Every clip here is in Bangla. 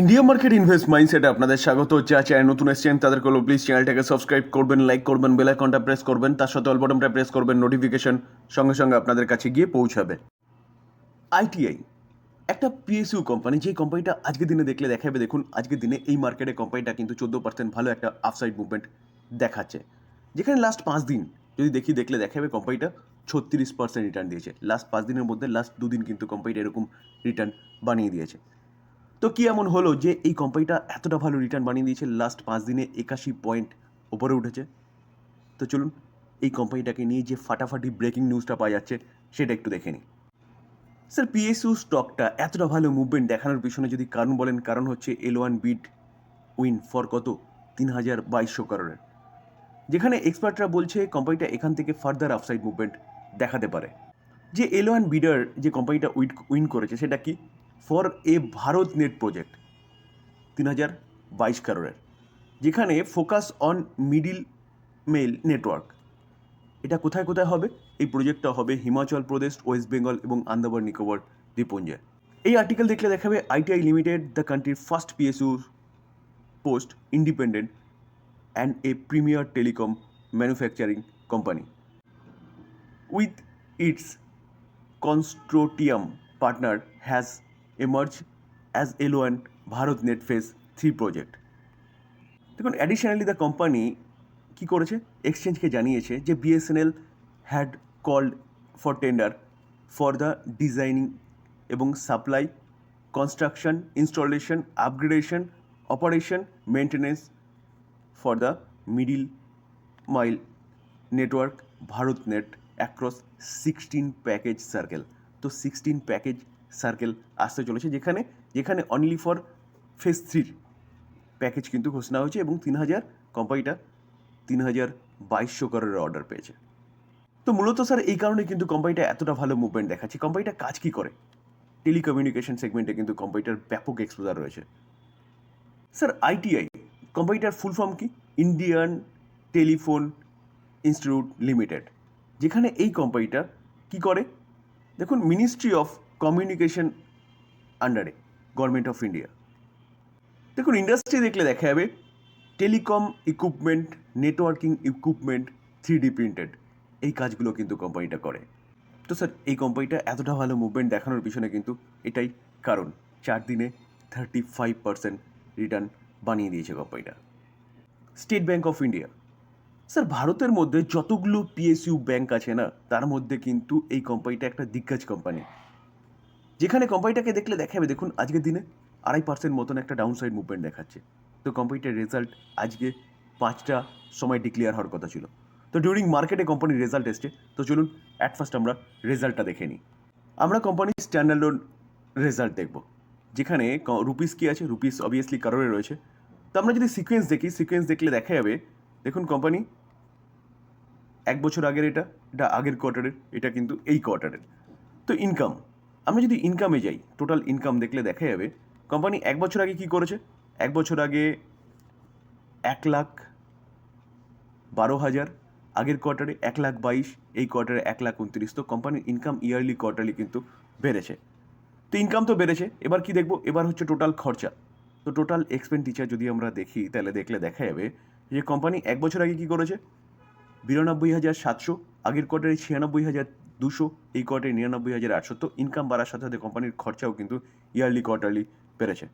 ইন্ডিয়া মার্কেট ইনভেস্ট মাইন্ডসেটে আপনাদের স্বাগত। যা চ্যানেল নতুন এসছেন তাদের হলো প্লিজ চ্যানেলটাকে সাবস্ক্রাইব করবেন লাইক করবেন বেল আইকনটা প্রেস করবেন, তার সাথে অল প্রেস করবেন নোটিফিকেশন সঙ্গে সঙ্গে আপনাদের কাছে গিয়ে পৌঁছাবে। আইটিআই একটা পিএসইউ কোম্পানি যেই কোম্পানিটা আজকের দিনে দেখলে দেখাবে, দেখুন আজকের দিনে এই মার্কেটে কোম্পানিটা কিন্তু চোদ্দ পার্সেন্ট ভালো একটা আপসাইড মুভমেন্ট দেখাচ্ছে। যেখানে লাস্ট পাঁচ দিন, যদি দেখি, দেখলে দেখাবে কোম্পানিটা ছত্রিশ পার্সেন্ট রিটার্ন দিয়েছে। লাস্ট পাঁচ দিনের মধ্যে লাস্ট দুদিন কিন্তু কোম্পানিটা এরকম রিটার্ন বানিয়ে দিয়েছে। তো কি এমন হলো যে এই কোম্পানিটা এতটা ভালো রিটার্ন বানিয়ে দিয়েছে? লাস্ট পাঁচ দিনে একাশি পয়েন্ট ওপরে উঠেছে। তো চলুন, এই কোম্পানিটাকে নিয়ে যে ফাটাফাটি ব্রেকিং নিউজটা পাওয়া যাচ্ছে, সেটা একটু দেখে নিই। স্যার পিএসইউ স্টকটা এতটা ভালো মুভমেন্ট দেখানোর পিছনে যদি কারণ বলেন, কারণ হচ্ছে L one bid win for কত? তিন হাজার বাইশশো করোড়ের যেখানে এক্সপার্টরা বলছে কোম্পানিটা এখান থেকে ফার্দার আপসাইড মুভমেন্ট দেখাতে পারে। যে এল ওয়ান বিডার যে কোম্পানিটা উইন করেছে, সেটা কি? For a Bharat net project, তিন হাজার বাইশ কারোরের, যেখানে focus on middle mile network. এটা কোথায় কোথায় হবে? এই প্রজেক্টটা হবে হিমাচল প্রদেশ, ওয়েস্ট বেঙ্গল এবং আন্দামান নিকোবর দ্বীপপুঞ্জে। এই আর্টিকেল দেখলে দেখাবে আইটিআই লিমিটেড, দ্য কান্ট্রির first PSU post, independent and a premier telecom manufacturing company. With its consortium partner has emerged as L1 Bharat net phase three project দেখুন অ্যাডিশনালি দ্য কোম্পানি কী করেছে? এক্সচেঞ্জকে জানিয়েছে যে BSNL had called for tender for the designing এবং supply construction installation upgradation operation maintenance for the middle mile network Bharat net across sixteen package circle তো সিক্সটিন প্যাকেজ সার্কেল আসতে চলেছে, যেখানে যেখানে অনলি ফর ফেজ থ্রির প্যাকেজ কিন্তু ঘোষণা হয়েছে এবং তিন হাজার কোম্পানিটা তিন হাজার বাইশশো করোড়ের অর্ডার পেয়েছে। তো মূলত স্যার এই কারণে কিন্তু কোম্পানিটা এতটা ভালো মুভমেন্ট দেখাচ্ছে। কোম্পানিটা কাজ কী করে? টেলিকমিউনিকেশন সেগমেন্টে কিন্তু কোম্পানিটার ব্যাপক এক্সপোজার রয়েছে। স্যার আইটিআই কোম্পানিটার ফুল ফর্ম কি? ইন্ডিয়ান টেলিফোন ইনস্টিটিউট লিমিটেড যেখানে এই কোম্পানিটা কি করে? দেখুন মিনিস্ট্রি অফ কমিউনিকেশন আন্ডারে গভর্নমেন্ট অফ ইন্ডিয়া দেখুন ইন্ডাস্ট্রি দেখলে দেখা যাবে telecom equipment networking equipment three D printed এই কাজগুলো কিন্তু কোম্পানিটা করে। তো স্যার এই কোম্পানিটা এতটা ভালো মুভমেন্ট দেখানোর পিছনে কিন্তু এটাই কারণ। চার দিনে থার্টি ফাইভ পার্সেন্ট রিটার্ন বানিয়ে দিয়েছে কোম্পানিটা State Bank of India sir ভারতের মধ্যে যতগুলো পিএসইউ ব্যাঙ্ক আছে না, তার মধ্যে কিন্তু এই কোম্পানিটা একটা দিগ্গজ কোম্পানি যেখানে কোম্পানিটাকে দেখলে দেখাবে, দেখুন আজকের দিনে আড়াই পার্সেন্ট মতন একটা ডাউন সাইড মুভমেন্ট দেখাচ্ছে। তো কোম্পানিটার রেজাল্ট আজকে পাঁচটা সময় ডিক্লেয়ার হওয়ার কথা ছিল। তো ডিউরিং মার্কেটে কোম্পানির রেজাল্ট এসছে। তো চলুন অ্যাট ফার্স্ট আমরা রেজাল্টটা দেখে নিই। আমরা কোম্পানির স্ট্যান্ডার্ড লোন রেজাল্ট দেখব। যেখানে রুপিস কী আছে? রুপিস অবভিয়াসলি কারোরে রয়েছে। তো আমরা যদি সিকোয়েন্স দেখি সিকোয়েন্স দেখলে দেখা যাবে, দেখুন কোম্পানি এক বছর আগের এটা এটা আগের কোয়ার্টারের এটা কিন্তু এই কোয়ার্টারের তো ইনকাম আমরা যদি ইনকামে যাই টোটাল ইনকাম দেখলে দেখা যাবে কোম্পানি এক বছর আগে কি করেছে? এক বছর আগে এক লাখ বারো হাজার, আগের কোয়ার্টারে এক লাখ বাইশ, এই কোয়ার্টারে এক লাখ উনত্রিশ। তো কোম্পানির ইনকাম ইয়ারলি কোয়ার্টারলি কিন্তু বেড়েছে। তো ইনকাম তো বেড়েছে। এবার কি দেখব? এবার হচ্ছে টোটাল খরচা। তো টোটাল এক্সপেন্ডিচার যদি আমরা দেখি, তাহলে দেখলে দেখা যাবে যে কোম্পানি এক বছর আগে কি করেছে? বিরানব্বই হাজার সাতশো, আগের কোয়ার্টারে ছিয়ানব্বই হাজার দুশো, এই কোয়ার্টারে নিরানব্বই হাজার আটশো। তো ইনকাম বাড়ার সাথে সাথে কোম্পানির খরচাও কিন্তু ইয়ারলি কোয়ার্টারলি বেড়েছে।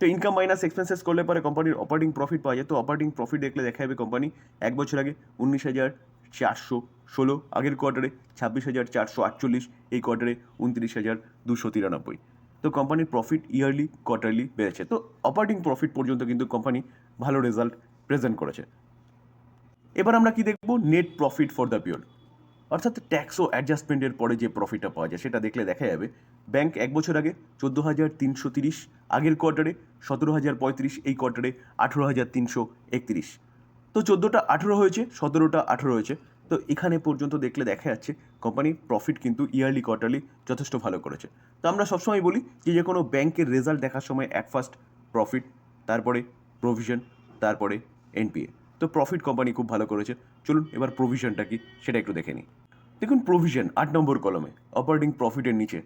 তো ইনকাম মাইনাস এক্সপেন্সেস করলে পরে কোম্পানির অপারেটিং প্রফিট পাওয়া যায়। তো অপারেটিং প্রফিট দেখলে দেখা যাবে কোম্পানি এক বছর আগে উনিশ হাজার চারশো ষোলো, আগের কোয়ার্টারে ছাব্বিশ হাজার চারশো আটচল্লিশ, এই কোয়ার্টারে উনত্রিশ হাজার দুশো তিরানব্বই। তো কোম্পানির প্রফিট ইয়ারলি কোয়ার্টারলি বেড়েছে। তো অপারেটিং প্রফিট পর্যন্ত কিন্তু কোম্পানি ভালো রেজাল্ট প্রেজেন্ট করেছে। এবার আমরা কি দেখব? Net profit for the period অর্থাৎ ট্যাক্স ও অ্যাডজাস্টমেন্টের পরে যে প্রফিটটা পাওয়া যায়, সেটা দেখলে দেখা যাবে ব্যাংক এক বছর আগে চোদ্দ হাজার তিনশো তিরিশ, আগের কোয়ার্টারে সতেরো হাজার পঁয়ত্রিশ, এই কোয়ার্টারে আঠেরো হাজার তিনশো একত্রিশ। তো চোদ্দোটা আঠেরো হয়েছে, সতেরোটা আঠেরো হয়েছে, তো এখানে পর্যন্ত দেখলে দেখা যাচ্ছে কোম্পানির প্রফিট কিন্তু ইয়ারলি কোয়ার্টারলি যথেষ্ট ভালো করেছে। তো আমরা সবসময় বলি যে যে কোনো ব্যাংকের রেজাল্ট দেখার সময় অ্যাট ফার্স্ট প্রফিট তারপরে প্রভিশন তারপরে এনপিএ তো প্রফিট কোম্পানি খুব ভালো করেছে। চলুন এবার প্রভিশনটা কি, সেটা একটু দেখে নিই। দেখুন প্রভিশন আট নম্বর কলমে অপারেটিং প্রফিটের নিচে।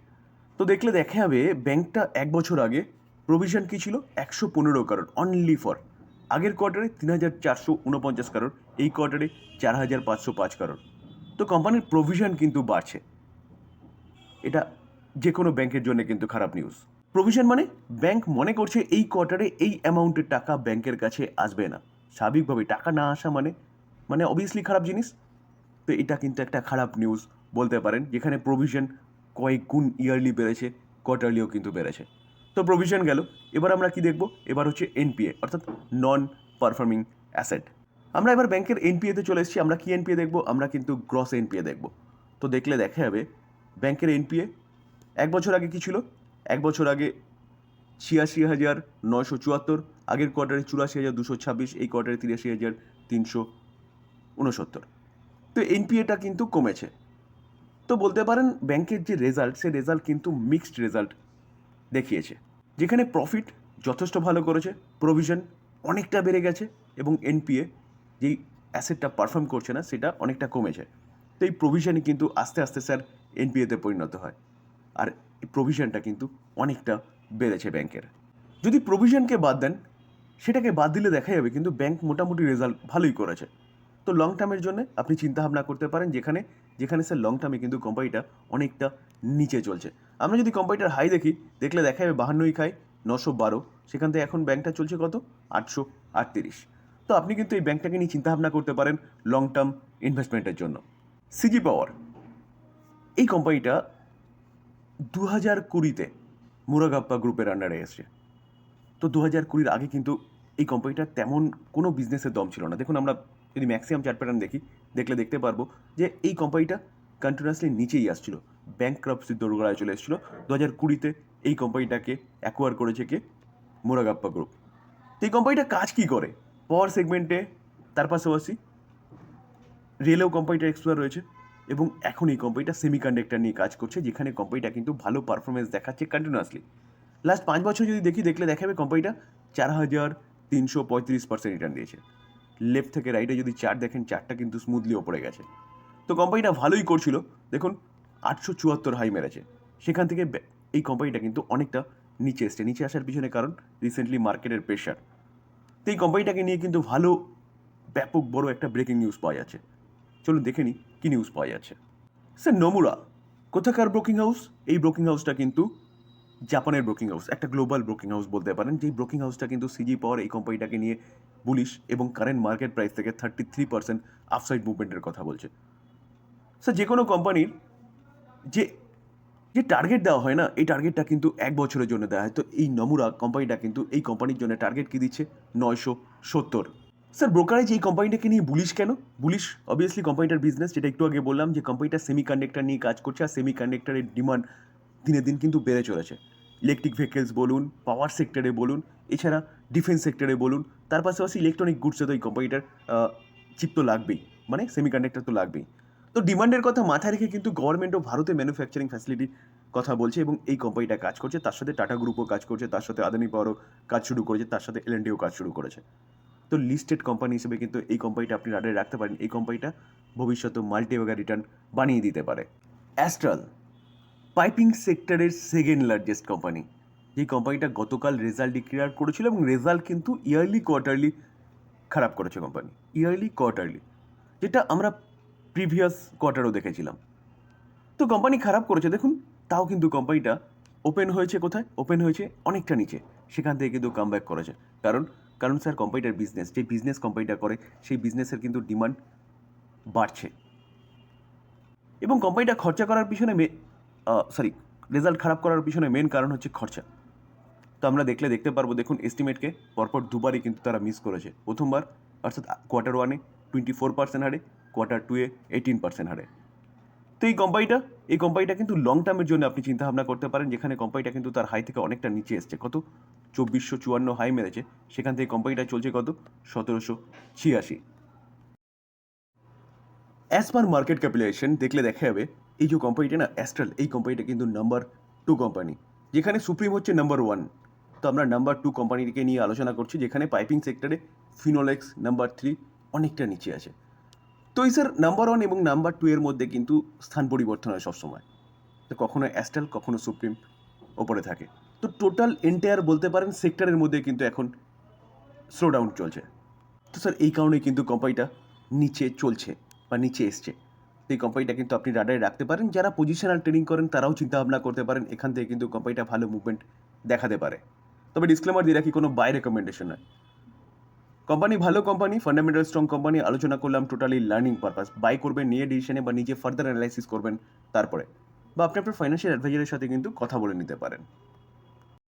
তো দেখলে দেখা যাবে ব্যাংকটা এক বছর আগে প্রভিশন কী ছিল? একশো পনেরো কারোর অনলি ফর আগের কোয়ার্টারে তিন হাজার চারশো উনপঞ্চাশ কারোর এই কোয়ার্টারে চার হাজার পাঁচশো পাঁচ কারোর তো কোম্পানির প্রভিশন কিন্তু বাড়ছে। এটা যে কোনো ব্যাংকের জন্য কিন্তু খারাপ নিউজ প্রভিশন মানে ব্যাংক মনে করছে এই কোয়ার্টারে এই অ্যামাউন্টের টাকা ব্যাংকের কাছে আসবে না। স্বাভাবিকভাবে টাকা না আসা মানে মানে অবভিয়াসলি খারাপ জিনিস। তো এটা কিন্তু একটা খারাপ নিউজ বলতে পারেন, যেখানে প্রভিশন কয়েক গুণ ইয়ারলি বেড়েছে কোয়ার্টারলিও কিন্তু বেড়েছে। তো প্রভিশন গেল, এবার আমরা কি দেখব? এবার হচ্ছে এনপিএ অর্থাৎ নন পারফর্মিং অ্যাসেট আমরা এবার ব্যাংকের এনপিএতে চলে এসেছি, আমরা কি এনপিএ দেখব? আমরা কিন্তু গ্রস এনপিএ দেখব। তো দেখলে দেখা যাবে, ব্যাংকের এনপিএ এক বছর আগে কি ছিল? এক বছর আগে ছিয়াশি হাজার নয়শো চুয়াত্তর, আগের কোয়ার্টারে চুরাশি হাজার দুশো ছাব্বিশ, এই কোয়ার্টারে তিরাশি হাজার তিনশো উনসত্তর। তো এনপিএটা কিন্তু কমেছে। তো বলতে পারেন ব্যাংকের যে রেজাল্ট, সে রেজাল্ট কিন্তু মিক্সড রেজাল্ট দেখিয়েছে। যেখানে প্রফিট যথেষ্ট ভালো করেছে, প্রভিশন অনেকটা বেড়ে গেছে এবং এনপিএ যেই অ্যাসেটটা পারফর্ম করছে না, সেটা অনেকটা কমেছে। তো এই প্রভিশনই কিন্তু আস্তে আস্তে স্যার এনপিএতে পরিণত হয়। আর এই প্রভিশনটা কিন্তু অনেকটা বেড়েছে ব্যাংকের। যদি প্রভিশনকে বাদ দেন, সেটাকে বাদ দিলে দেখা যাবে, কিন্তু ব্যাংক মোটামুটি রেজাল্ট ভালোই করেছে। তো লং টার্মের জন্য আপনি চিন্তা ভাবনা করতে পারেন, যেখানে যেখানে স্যার লং টার্মে কিন্তু কোম্পানিটা অনেকটা নিচে চলছে। আমরা যদি কোম্পানিটার হাই দেখি, দেখলে দেখা যাবে বাহান্নই খাই নশো বারো। সেখান থেকে এখন ব্যাংকটা চলছে কত? আটশো আটত্রিশ। তো আপনি কিন্তু এই ব্যাংকটাকে নিয়ে চিন্তা ভাবনা করতে পারেন লং টার্ম ইনভেস্টমেন্টের জন্য। সিজি পাওয়ার এই কোম্পানিটা দু হাজার কুড়িতে মুরাগাপ্পা গ্রুপের আন্ডারে এসছে। তো দু হাজার কুড়ির আগে কিন্তু এই কোম্পানিটার তেমন কোনো বিজনেসের দম ছিল না। দেখুন আমরা যদি ম্যাক্সিমাম চার্ট প্যাটার্ন দেখি, দেখলে দেখতে পারব যে এই কোম্পানিটা কন্টিনিউয়াসলি নিচেই আসছিল। ব্যাংক ক্রাপসির দোরগোড়ায় চলে এসেছিল। দু হাজার কুড়িতে এই কোম্পানিটাকে অ্যাকোয়ার করেছে কে? মুরাগাপ্পা গ্রুপ তো এই কোম্পানিটা কাজ কী করে? পাওয়ার সেগমেন্টে তার পাশাপাশি রেলেও কোম্পানিটার এক্সপ্লোর রয়েছে। এবং এখন এই কোম্পানিটা সেমিকন্ডাক্টর নিয়ে কাজ করছে, যেখানে কোম্পানিটা কিন্তু ভালো পারফরমেন্স দেখাচ্ছে কন্টিনিউয়াসলি লাস্ট পাঁচ বছর যদি দেখি, দেখলে দেখাবে কোম্পানিটা চার হাজার তিনশো পঁয়ত্রিশ পার্সেন্ট রিটার্ন দিয়েছে। লেফট থেকে রাইটে যদি চার্ট দেখেন চারটা কিন্তু স্মুথলি ওপরে গেছে। তো কোম্পানিটা ভালোই করছিল। দেখুন, আটশো চুয়াত্তর হাই মেরেছে। সেখান থেকে এই কোম্পানিটা কিন্তু অনেকটা নিচে এসছে। নিচে আসার পিছনে কারণ রিসেন্টলি মার্কেটের প্রেশার তো এই কোম্পানিটাকে নিয়ে কিন্তু ভালো, ব্যাপক বড় একটা ব্রেকিং নিউজ পাওয়া যাচ্ছে। চলুন দেখে নিই কী নিউজ পাওয়া যাচ্ছে। স্যার, নমুরা, কোথাকার ব্রোকিং হাউস এই ব্রোকিং হাউসটা কিন্তু জাপানের ব্রোকিং হাউস একটা গ্লোবাল ব্রোকিং হাউস বলতে পারেন। যেই ব্রোকিং হাউসটা কিন্তু সিজি পাওয়ার এই কোম্পানিটাকে নিয়ে বুলিশ এবং কারেন্ট মার্কেট প্রাইস থেকে থার্টি থ্রি পার্সেন্ট আফসাইড মুভমেন্টের কথা বলছে। স্যার, যে কোনো কোম্পানির যে যে টার্গেট দেওয়া হয় না, এই টার্গেটটা কিন্তু এক বছরের জন্য দেওয়া হয়। তো এই নমুরা কোম্পানিটা কিন্তু, এই কোম্পানির জন্য টার্গেট কি দিচ্ছে? নয়শো সত্তর। স্যার ব্রোকারেজ এই কোম্পানিটাকে নিয়ে বুলিশ কেন? বুলিশ অবভিয়াসলি কোম্পানিটার বিজনেস যেটা একটু আগে বললাম যে কোম্পানিটা সেমি কন্ডাক্টর নিয়ে কাজ করছে, আর সেমি কন্ডাক্টরের ডিমান্ড দিনে দিন কিন্তু বেড়ে চলেছে। ইলেকট্রিক ভেহিকেলস বলুন পাওয়ার সেক্টরে বলুন, এছাড়া ডিফেন্স সেক্টরে বলুন, তার পাশাপাশি ইলেকট্রনিক গুডসে তো এই কোম্পানিটার চিপ তো লাগবেই মানে সেমি কন্ডাক্টর তো লাগবেই। তো ডিমান্ডের কথা মাথায় রেখে কিন্তু গভর্নমেন্টও ভারতে ম্যানুফ্যাকচারিং ফ্যাসিলিটির কথা বলছে এবং এই কোম্পানিটা কাজ করছে। তার সাথে টাটা গ্রুপও কাজ করছে, তার সাথে আদানি পাওয়ারও কাজ শুরু করেছে, তার সাথে এল কাজ শুরু করেছে। তো লিস্টেড কোম্পানি হিসেবে কিন্তু এই কোম্পানিটা আপনি রাডারে রাখতে পারেন। এই কোম্পানিটা ভবিষ্যতে মাল্টি ওয়েগার রিটার্ন বানিয়ে দিতে পারে। অ্যাস্ট্রাল পাইপিং সেক্টরের সেকেন্ড লার্জেস্ট কোম্পানি যেই কোম্পানিটা গতকাল রেজাল্ট ডিক্লেয়ার করেছিল এবং রেজাল্ট কিন্তু ইয়ারলি কোয়ার্টারলি খারাপ করেছে কোম্পানি ইয়ারলি কোয়ার্টারলি যেটা আমরা প্রিভিয়াস কোয়ার্টারও দেখেছিলাম। তো কোম্পানি খারাপ করেছে। দেখুন, তাও কিন্তু কোম্পানিটা ওপেন হয়েছে কোথায়? ওপেন হয়েছে অনেকটা নিচে। সেখান থেকে কিন্তু কাম করেছে। কারণ কারণ স্যার কোম্পানিটার বিজনেস যে বিজনেস কোম্পানিটা করে, সেই বিজনেসের কিন্তু ডিমান্ড বাড়ছে। এবং কোম্পানিটা খরচা করার পিছনে সরি রেজাল্ট খারাপ করার পিছনে মেন কারণ হচ্ছে খরচা। তো আমরা দেখলে দেখতে পারব, দেখুন এস্টিমেটকে পরপর দুবারই কিন্তু তারা মিস করেছে। প্রথমবার, অর্থাৎ কোয়ার্টার ওয়ানে টোয়েন্টি ফোর পার্সেন্ট হারে কোয়ার্টার টুয়ে এইটিন পার্সেন্ট হারে। তো এই কোম্পানিটা এই কোম্পানিটা কিন্তু লং টার্মের জন্য আপনি চিন্তা ভাবনা করতে পারেন, যেখানে কোম্পানিটা কিন্তু তার হাই থেকে অনেকটা নিচে এসছে। কত? চব্বিশশো চুয়ান্ন হাই মেরেছে। সেখান থেকে কোম্পানিটা চলছে কত? সতেরোশো ছিয়াশি। অ্যাজ পার মার্কেট ক্যাপিটালাইজেশন দেখলে দেখা যাবে, এই যে কোম্পানিটা না অ্যাস্ট্রাল এই কোম্পানিটা কিন্তু নাম্বার টু কোম্পানি যেখানে সুপ্রিম হচ্ছে নাম্বার ওয়ান তো আমরা নাম্বার টু কোম্পানিটিকে নিয়ে আলোচনা করছি, যেখানে পাইপিং সেক্টরে ফিনোলেক্স নাম্বার থ্রি অনেকটা নিচে আছে। তো এই স্যার নাম্বার ওয়ান এবং নাম্বার টু এর মধ্যে কিন্তু স্থান পরিবর্তন হয় সবসময়। তো কখনো অ্যাস্ট্রাল কখনো সুপ্রিম ওপরে থাকে। তো টোটাল এন্টায়ার বলতে পারেন সেক্টরের মধ্যে কিন্তু এখন স্লো ডাউন চলছে। তো স্যার এই কারণে কিন্তু কোম্পানিটা নিচে চলছে বা নিচে এসছে। এই কোম্পানিটা কিন্তু আপনি রাডারে রাখতে পারেন, যারা পজিশনাল ট্রেডিং করেন তারাও চিন্তা ভাবনা করতে পারেন, এখান থেকে কিন্তু কোম্পানিটা ভালো মুভমেন্ট দেখাতে পারে। তবে ডিসক্লেমার দিয়ে রাখি, কোনো বাই রেকমেন্ডেশন নয়। কোম্পানি ভালো কোম্পানি ফান্ডামেন্টাল স্ট্রং কোম্পানি আলোচনা করলাম টোটালি লার্নিং পারপাস বাই করবেন, নিয়ে ডিসিশনে বা নিজে ফার্দার অ্যানালাইসিস করবেন তারপরে। বা আপনি আপনার ফাইন্যান্সিয়াল অ্যাডভাইজারের সাথে কিন্তু কথা বলে নিতে পারেন।